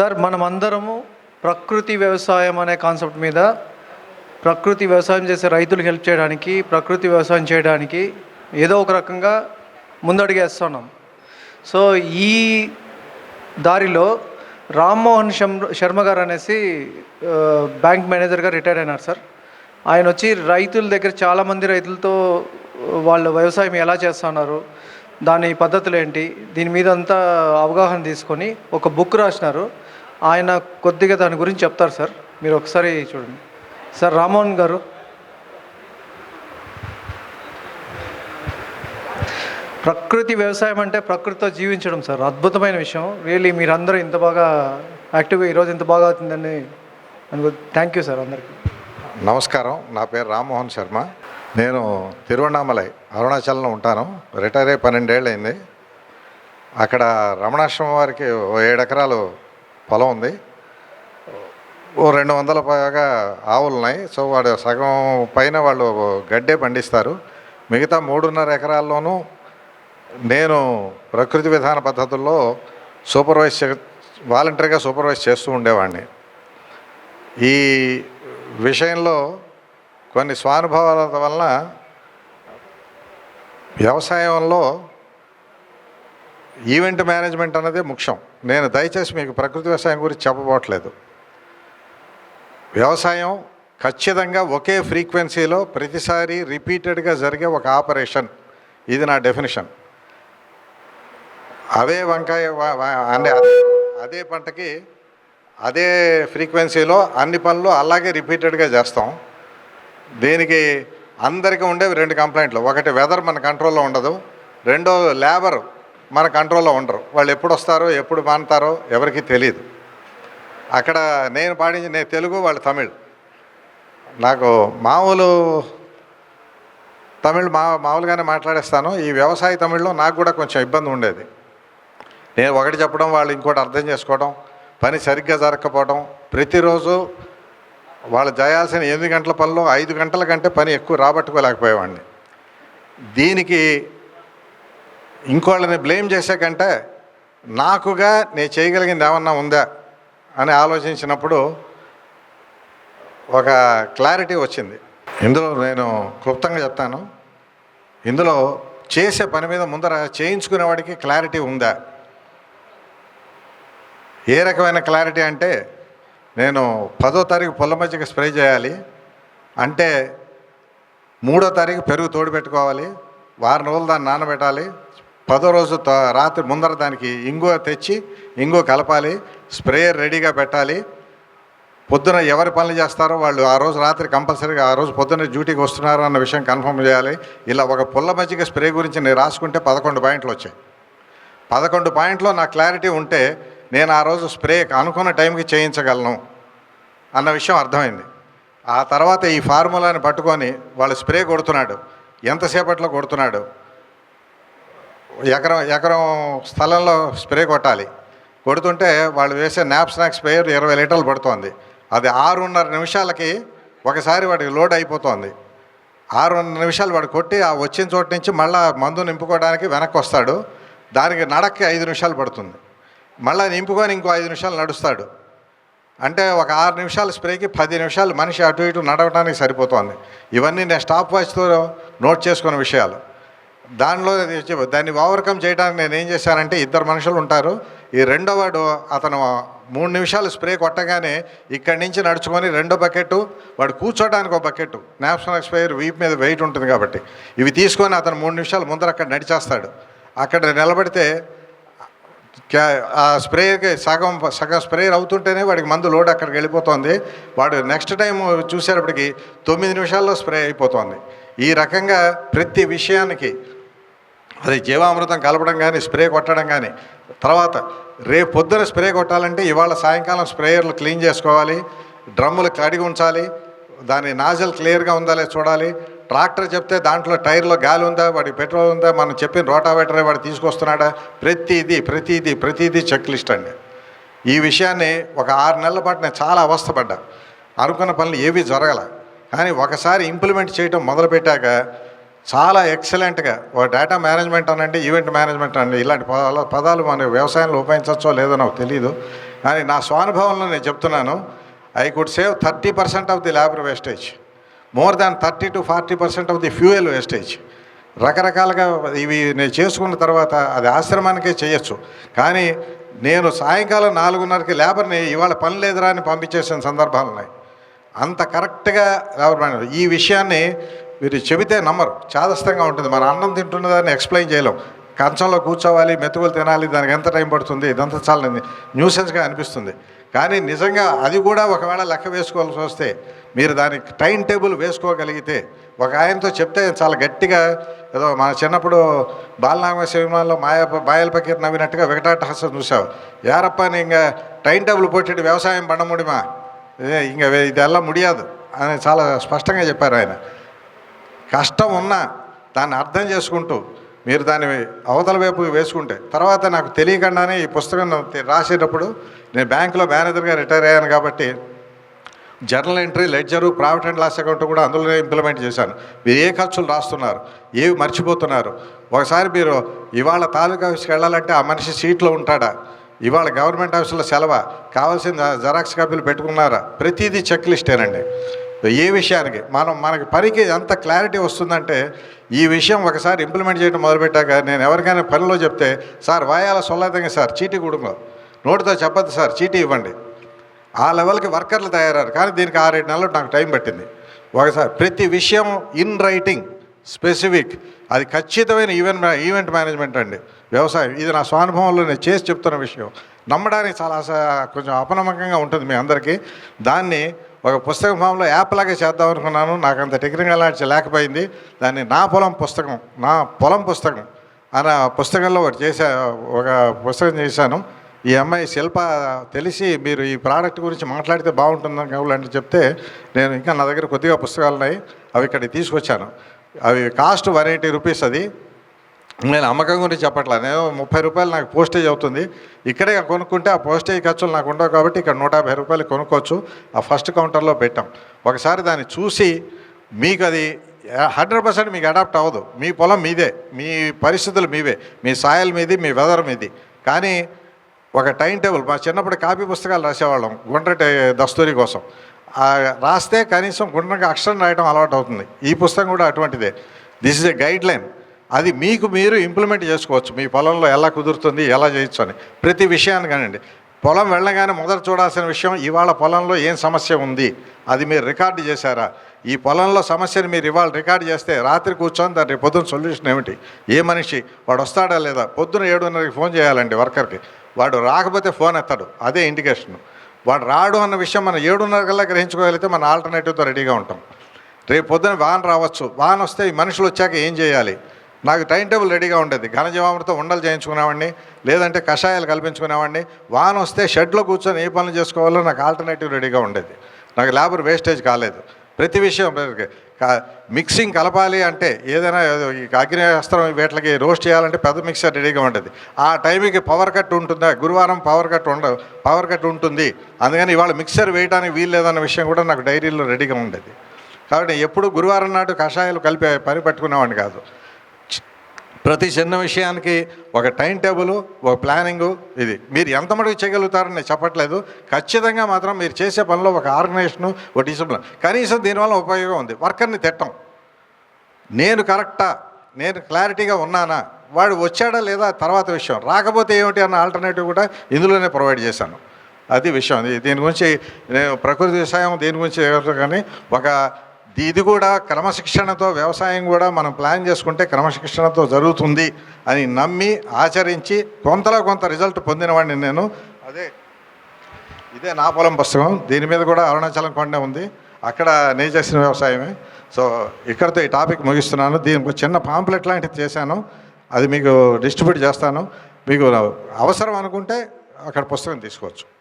Sir మనం అందరము ప్రకృతి వ్యవసాయం అనే కాన్సెప్ట్ మీద ప్రకృతి వ్యవసాయం చేసే రైతులకు హెల్ప్ చేయడానికి ప్రకృతి వ్యవసాయం చేయడానికి ఏదో ఒక రకంగా ముందడుగేస్తున్నాం. సో ఈ దారిలో రామ్మోహన్ శర్మ శర్మ గారు అనేసి బ్యాంక్ మేనేజర్గా రిటైర్ అయినారు సార్. ఆయన వచ్చి రైతుల దగ్గర చాలామంది రైతులతో వాళ్ళ వ్యవసాయం ఎలా చేస్తున్నారు దాని పద్ధతులు ఏంటి దీని మీద అంతా అవగాహన తీసుకొని ఒక బుక్ రాసినారు. ఆయన కొద్దిగా దాని గురించి చెప్తారు సార్. మీరు ఒకసారి చూడండి. సార్ రామోహన్ గారు. ప్రకృతి వ్యవసాయం అంటే ప్రకృతితో జీవించడం సార్. అద్భుతమైన విషయం. రియలీ మీరందరూ ఇంత బాగా యాక్టివ్గా ఈరోజు ఇంత బాగా అవుతుందని అనుకో థ్యాంక్ యూ సార్ అందరికీ. నమస్కారం. నా పేరు రామ్మోహన్ శర్మ. నేను తిరువణామలై అరుణాచలంలో ఉంటాను. రిటైర్ అయ్యి పన్నెండేళ్ళు అయింది అక్కడ రమణాశ్రమం వారికి ఓ ఏడు ఎకరాలు పొలం ఉంది. ఓ రెండు వందల పైగా ఆవులు ఉన్నాయి. సో వాడు సగం పైన వాళ్ళు గడ్డే పండిస్తారు. మిగతా మూడున్నర ఎకరాల్లోనూ నేను ప్రకృతి విధాన పద్ధతుల్లో సూపర్వైజ్ చే- వాలంటరీగా సూపర్వైజ్ చేస్తూ ఉండేవాడిని. ఈ విషయంలో కొన్ని స్వానుభవాల వలన వ్యవసాయంలో ఈవెంట్ మేనేజ్మెంట్ అన్నదే ముఖ్యం. నేను దయచేసి మీకు ప్రకృతి వ్యవసాయం గురించి చెప్పబోట్లేదు వ్యవసాయం ఖచ్చితంగా ఒకే ఫ్రీక్వెన్సీలో ప్రతిసారి రిపీటెడ్గా జరిగే ఒక ఆపరేషన్. ఇది నా డెఫినేషన్. అవే వంకాయ అనే అదే పంటకి అదే ఫ్రీక్వెన్సీలో అన్ని పనులు అలాగే రిపీటెడ్గా చేస్తాం. దీనికి అందరికీ ఉండేవి రెండు కంప్లైంట్లు. ఒకటి వెదర్ మన కంట్రోల్లో ఉండదు. రెండో లేబర్. మన కంట్రోల్లో ఉండరు. వాళ్ళు ఎప్పుడు వస్తారో ఎప్పుడు మానతారో ఎవరికీ తెలియదు అక్కడ నేను పాడించి నేను తెలుగు వాళ్ళు తమిళ్. నాకు మామూలు తమిళ్ మా మామూలుగానే మాట్లాడేస్తాను. ఈ వ్యవసాయ తమిళ్ళో నాకు కూడా కొంచెం ఇబ్బంది ఉండేది. నేను ఒకటి చెప్పడం వాళ్ళు ఇంకోటి అర్థం చేసుకోవడం పని సరిగ్గా జరగకపోవడం ప్రతిరోజు వాళ్ళు చేయాల్సిన ఎనిమిది గంటల పనిలో ఐదు గంటల కంటే పని ఎక్కువ రాబట్టుకోలేకపోయేవాడిని. దీనికి ఇంకోళ్ళని బ్లేమ్ చేసే కంటే నాకుగా నేను చేయగలిగింది ఏమన్నా ఉందా అని ఆలోచించినప్పుడు ఒక క్లారిటీ వచ్చింది. ఇందులో నేను క్లుప్తంగా చెప్తాను. ఇందులో చేసే పని మీద ముందర చేయించుకునేవాడికి క్లారిటీ ఉందా? ఏ రకమైన క్లారిటీ అంటే నేను పదో తారీఖు పొల్ల మధ్యకి స్ప్రే చేయాలి. అంటే మూడో తారీఖు పెరుగు తోడు పెట్టుకోవాలి. వారం రోజులు దాన్ని నానబెట్టాలి. పదో రోజు త- రాత్రి ముందర దానికి ఇంగువ తెచ్చి ఇంగువ కలపాలి స్ప్రేయర్ రెడీగా పెట్టాలి. పొద్దున ఎవరి పనులు చేస్తారో వాళ్ళు ఆ రోజు రాత్రి కంపల్సరీగా ఆ రోజు పొద్దున్న డ్యూటీకి వస్తున్నారు అన్న విషయం కన్ఫర్మ్ చేయాలి. ఇలా ఒక పుల్ల మజ్జిగ స్ప్రే గురించి నేను రాసుకుంటే పదకొండు పాయింట్లు వచ్చాయి. పదకొండు పాయింట్లో నా క్లారిటీ ఉంటే నేను ఆ రోజు స్ప్రే అనుకున్న టైంకి చేయించగలను అన్న విషయం అర్థమైంది. ఆ తర్వాత ఈ ఫార్ములాని పట్టుకొని వాళ్ళు స్ప్రే కొడుతున్నాడు. ఎంతసేపట్లో కొడుతున్నాడు? ఎకరం ఎకరం స్థలంలో స్ప్రే కొట్టాలి. కొడుతుంటే వాళ్ళు వేసే నాప్ స్నాక్ స్ప్రేయర్ ఇరవై లీటర్లు పడుతోంది. అది ఆరున్నర నిమిషాలకి ఒకసారి వాడికి లోడ్ అయిపోతుంది. ఆరున్నర నిమిషాలు వాడు కొట్టి ఆ వచ్చిన చోటు నుంచి మళ్ళీ మందు నింపుకోవడానికి వెనక్కి వస్తాడు. దానికి నడక్కి ఐదు నిమిషాలు పడుతుంది. మళ్ళీ నింపుకొని ఇంకో ఐదు నిమిషాలు నడుస్తాడు. అంటే ఒక ఆరు నిమిషాల స్ప్రేకి పది నిమిషాలు మనిషి అటు ఇటు నడవడానికి సరిపోతుంది. ఇవన్నీ నేను స్టాప్ వాచ్తో నోట్ చేసుకున్న విషయాలు. దానిలో దాన్ని ఓవర్కమ్ చేయడానికి నేను ఏం చేశానంటే ఇద్దరు మనుషులు ఉంటారు. ఈ రెండో వాడు అతను మూడు నిమిషాలు స్ప్రే కొట్టగానే ఇక్కడి నుంచి నడుచుకొని రెండో బకెట్ వాడు కూర్చోడానికి ఒక బకెట్ నాప్సన్ స్ప్రేయర్ వీప్ మీద వెయిట్ ఉంటుంది కాబట్టి. ఇవి తీసుకొని అతను మూడు నిమిషాలు ముందర అక్కడ నడిచేస్తాడు. అక్కడ నిలబడితే క్యా- ఆ స్ప్రేకి సగం సగం స్ప్రేయర్ అవుతుంటేనే వాడికి మందు లోడ్ అక్కడికి వెళ్ళిపోతుంది. వాడు నెక్స్ట్ టైం చూసేటప్పటికి తొమ్మిది నిమిషాల్లో స్ప్రే అయిపోతుంది. ఈ రకంగా ప్రతి విషయానికి అది జీవామృతం కలపడం కానీ స్ప్రే కొట్టడం కానీ తర్వాత రేపు పొద్దున స్ప్రే కొట్టాలంటే ఇవాళ సాయంకాలం స్ప్రేయర్లు క్లీన్ చేసుకోవాలి డ్రమ్ములు కడిగి ఉంచాలి దాని నాజల్ క్లియర్గా ఉందా లేదా చూడాలి. ట్రాక్టర్ చెప్తే దాంట్లో టైర్లో గాలి ఉందా వాడి పెట్రోల్ ఉందా మనం చెప్పిన రోటావేటరే వాడు తీసుకొస్తున్నాడా? ప్రతిదీ ప్రతిదీ ప్రతిదీ చెక్ లిస్ట్ అండి. ఈ విషయాన్ని ఒక ఆరు నెలల పాటు నేను చాలా అవస్థపడ్డా. అనుకున్న పనులు ఏవి జరగల. కానీ ఒకసారి ఇంప్లిమెంట్ చేయడం మొదలుపెట్టాక చాలా ఎక్సలెంట్గా. ఒక డేటా మేనేజ్మెంట్ అనండి ఈవెంట్ మేనేజ్మెంట్ అనండి ఇలాంటి పదాలు పదాలు మన వ్యవసాయంలో ఉపయోగించవచ్చో లేదో నాకు తెలియదు కానీ నా స్వానుభవంలో నేను చెప్తున్నాను I could save thirty percent of the labour wastage. More than thirty to forty percent of the fuel wastage. రకరకాలుగా ఇవి నేను చేసుకున్న తర్వాత అది ఆశ్రమానికే చేయొచ్చు. కానీ నేను సాయంకాలం నాలుగున్నరకి లేబర్ని ఇవాళ పని లేదురా అని పంపించేసిన సందర్భాలు ఉన్నాయి. అంత కరెక్ట్గా లేబర్ ఈ విషయాన్ని మీరు చెబితే నమ్మరు. చాదస్తంగా ఉంటుంది. మన అన్నం తింటున్న దాన్ని ఎక్స్ప్లెయిన్ చేయలేం. కంచంలో కూర్చోవాలి మెతుకులు తినాలి దానికి ఎంత టైం పడుతుంది ఇదంతా చాలా న్యూసెన్స్గా అనిపిస్తుంది. కానీ నిజంగా అది కూడా ఒకవేళ లెక్క వేసుకోవాల్సి వస్తే మీరు దానికి టైం టేబుల్ వేసుకోగలిగితే ఒక ఆయనతో చెప్తే చాలా గట్టిగా ఏదో మన చిన్నప్పుడు బాలనామ సినిమాలో మాయ బాయల పకీర్ నవ్వినట్టుగా వెంకటాటహాసం చూసావు. యారప్ప ఇంకా టైం టేబుల్ పోటీ వ్యవసాయం పండముడిమా ఇంకా ఇదెల్లా ముడియాదు అని చాలా స్పష్టంగా చెప్పారు ఆయన. కష్టం ఉన్నా దాన్ని అర్థం చేసుకుంటూ మీరు దాని అవతల వైపు వేసుకుంటే తర్వాత నాకు తెలియకుండానే ఈ పుస్తకం రాసేటప్పుడు నేను బ్యాంకులో మేనేజర్గా రిటైర్ అయ్యాను కాబట్టి journal entry ledger profit and loss account కూడా అందులోనే ఇంప్లిమెంట్ చేశాను. మీరు ఏ ఖర్చులు రాస్తున్నారు ఏవి మర్చిపోతున్నారు? ఒకసారి మీరు ఇవాళ తాలూకా ఆఫీస్కి వెళ్ళాలంటే ఆ మనిషి సీట్లో ఉంటాడా? ఇవాళ గవర్నమెంట్ ఆఫీసులో సెలవు? కావాల్సిన జరాక్స్ కాపీలు పెట్టుకున్నారా? ప్రతిదీ చెక్ లిస్టేనండి. ఏ విషయానికి? మనం మనకి పనికి ఎంత క్లారిటీ వస్తుందంటే ఈ విషయం ఒకసారి ఇంప్లిమెంట్ చేయడం మొదలుపెట్టాక నేను ఎవరికైనా పనిలో చెప్తే సార్ వాయాల సొల్లాదంగా సార్ చీటీ కుడుంగో నోటితో చెప్పద్దు సార్ చీటీ ఇవ్వండి. ఆ లెవెల్కి వర్కర్లు తయారయ్యారు. కానీ దీనికి ఆరేడు నెలలు నాకు టైం పట్టింది. ఒకసారి ప్రతి విషయం ఇన్ రైటింగ్ స్పెసిఫిక్ అది ఖచ్చితమైన ఈవెంట్ ఈవెంట్ మేనేజ్మెంట్ అండి. వ్యవసాయం ఇది నా స్వానుభవంలో నేను చేసి చెప్తున్న విషయం. నమ్మడానికి చాలా కొంచెం అపనమ్మకంగా ఉంటుంది మీ అందరికీ. దాన్ని ఒక పుస్తకం ఫామ్లో యాప్ లాగా చేద్దాం అనుకున్నాను. నాకు అంత టెక్నికల్ నాలెడ్జ్ లేకపోయింది. దాన్ని నా పొలం పుస్తకం నా పొలం పుస్తకం అనే పుస్తకంలో ఒకటి చేసా ఒక పుస్తకం చేశాను. ఈ అమ్మాయి శిల్ప తెలిసి మీరు ఈ ప్రోడక్ట్ గురించి మాట్లాడితే బాగుంటుందని కావాలంటే చెప్తే నేను ఇంకా నా దగ్గర కొద్దిగా పుస్తకాలు ఉన్నాయి అవి ఇక్కడికి తీసుకొచ్చాను. అవి కాస్ట్ వన్ ఎయిటీ రూపీస్ అది. నేను అమ్మకం గురించి చెప్పట్లా నేను ముప్పై రూపాయలు నాకు పోస్టేజ్ అవుతుంది. ఇక్కడే కొనుక్కుంటే ఆ పోస్టేజ్ ఖర్చులు నాకు ఉండవు కాబట్టి ఇక్కడ నూట యాభై రూపాయలు కొనుక్కోవచ్చు. ఆ ఫస్ట్ కౌంటర్లో పెట్టాం. ఒకసారి దాన్ని చూసి మీకు అది హండ్రెడ్ పర్సెంట్ మీకు అడాప్ట్ అవ్వదు. మీ పొలం మీదే. మీ పరిస్థితులు మీవే. మీ సాయల్ మీది మీ వెదర్ మీది. కానీ ఒక టైం టేబుల్. మా చిన్నప్పుడు కాపీ పుస్తకాలు రాసేవాళ్ళం గుండ్రటి దస్తూరి కోసం. రాస్తే కనీసం గుండ్రంగా అక్షరం రాయడం అలవాటు అవుతుంది. ఈ పుస్తకం కూడా అటువంటిదే. This is a guideline అది మీకు మీరు ఇంప్లిమెంట్ చేసుకోవచ్చు. మీ పొలంలో ఎలా కుదురుతుంది ఎలా చేయొచ్చు అని. ప్రతి విషయాన్ని కానివ్వండి. పొలం వెళ్ళగానే మొదట చూడాల్సిన విషయం ఇవాళ పొలంలో ఏం సమస్య ఉంది? అది మీరు రికార్డు చేశారా? ఈ పొలంలో సమస్యను మీరు ఇవాళ రికార్డు చేస్తే రాత్రి కూర్చొని దాని రేపు పొద్దున్న సొల్యూషన్ ఏమిటి? ఏ మనిషి? వాడు వస్తాడా లేదా? పొద్దున ఏడున్నరకి ఫోన్ చేయాలండి వర్కర్కి వాడు రాకపోతే ఫోన్ ఎత్తాడు. అదే ఇండికేషన్ వాడు రాడు అన్న విషయం మనం ఏడున్నర కల్లా గ్రహించుకోగలిగితే మన ఆల్టర్నేటివ్తో రెడీగా ఉంటాం. రేపు పొద్దున వాన్ రావచ్చు. వాన్ వస్తే ఈ మనుషులు వచ్చాక ఏం చేయాలి? నాకు టైం టేబుల్ రెడీగా ఉండేది. ఘనజీవామృతం ఉండలు చేయించుకునేవాడిని లేదంటే కషాయాలు కల్పించుకునేవాడిని. వాన వస్తే షెడ్లో కూర్చొని ఏ పనులు చేసుకోవాలో నాకు ఆల్టర్నేటివ్ రెడీగా ఉండేది. నాకు లేబర్ వేస్టేజ్ కాలేదు. ప్రతి విషయం మిక్సింగ్ కలపాలి అంటే ఏదైనా ఈ అగ్నేయాస్త్రం వీటికి రోస్ట్ చేయాలంటే పెద్ద మిక్సర్ రెడీగా ఉంటుంది ఆ టైంకి పవర్ కట్ ఉంటుందా? గురువారం పవర్ కట్ ఉండ పవర్ కట్ ఉంటుంది. అందుకని ఇవాళ మిక్సర్ వేయడానికి వీలు లేదన్న విషయం కూడా నాకు డైరీలో రెడీగా ఉండేది. కాబట్టి ఎప్పుడు గురువారం నాడు కషాయాలు కలిపి పని పట్టుకునేవాడిని కాదు. ప్రతి చిన్న విషయానికి ఒక టైం టేబుల్ ఒక ప్లానింగు ఇది. మీరు ఎంత మటుకు చేయగలుగుతారని నేను చెప్పట్లేదు. ఖచ్చితంగా మాత్రం మీరు చేసే పనిలో ఒక ఆర్గనైజేషను ఒక డిసిప్లిన్. కనీసం దీనివల్ల ఉపయోగం ఉంది. వర్కర్ని తిట్టం. నేను కరెక్టా? నేను క్లారిటీగా ఉన్నానా? వాడు వచ్చాడా లేదా? తర్వాత విషయం. రాకపోతే ఏమిటి అన్న ఆల్టర్నేటివ్ కూడా ఇందులోనే ప్రొవైడ్ చేశాను. అది విషయం. దీని గురించి నేను ప్రకృతి వ్యవసాయం దీని గురించి కానీ ఒక ఇది కూడా క్రమశిక్షణతో వ్యవసాయం కూడా మనం ప్లాన్ చేసుకుంటే క్రమశిక్షణతో జరుగుతుంది అని నమ్మి ఆచరించి కొంతలో కొంత రిజల్ట్ పొందినవాడిని నేను. అదే ఇదే నా పొలం పుస్తకం. దీని మీద కూడా అరుణాచలం కొండ ఉంది. అక్కడ నేను చేసిన వ్యవసాయమే. సో ఇక్కడితో ఈ టాపిక్ ముగిస్తున్నాను. దీనికి ఒక చిన్న పాంప్లెట్ లాంటిది చేశాను. అది మీకు డిస్ట్రిబ్యూట్ చేస్తాను. మీకు అవసరం అనుకుంటే అక్కడ పుస్తకం తీసుకోవచ్చు.